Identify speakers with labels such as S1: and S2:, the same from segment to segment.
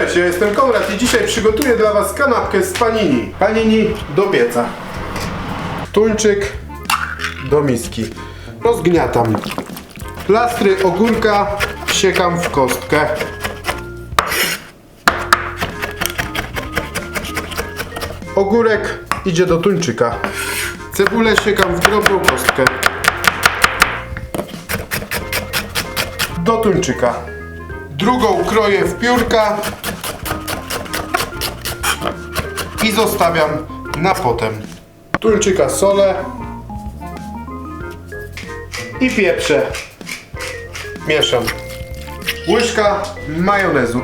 S1: Cześć, ja jestem Konrad i dzisiaj przygotuję dla Was kanapkę z panini. Panini do pieca. Tuńczyk do miski. Rozgniatam. Plastry ogórka siekam w kostkę. Ogórek idzie do tuńczyka. Cebulę siekam w drobną kostkę. Do tuńczyka. Drugą kroję w piórka i zostawiam na potem. Tuńczyka solę i pieprzę. Mieszam. Łyżka majonezu.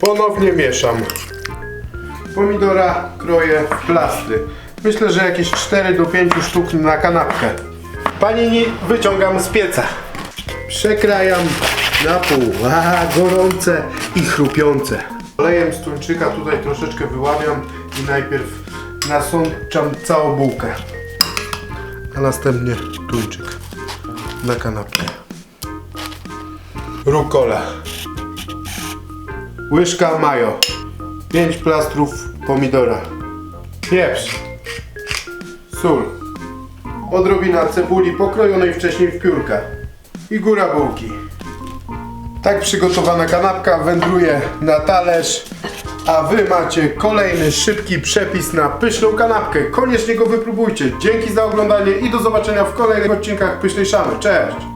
S1: Ponownie mieszam. Pomidora kroję w plastry. Myślę, że jakieś 4 do 5 sztuk na kanapkę. Panini wyciągam z pieca. Przekrajam na pół. A, gorące i chrupiące. Olejem z tuńczyka tutaj troszeczkę wyławiam i najpierw nasączam całą bułkę. A następnie tuńczyk na kanapkę. Rukola. Łyżka mayo. 5 plastrów pomidora. Pieprz. Sól. Odrobina cebuli pokrojonej wcześniej w piórka. I góra bułki. Tak przygotowana kanapka wędruje na talerz, a wy macie kolejny szybki przepis na pyszną kanapkę. Koniecznie go wypróbujcie. Dzięki za oglądanie i do zobaczenia w kolejnych odcinkach Pysznej Szamy. Cześć!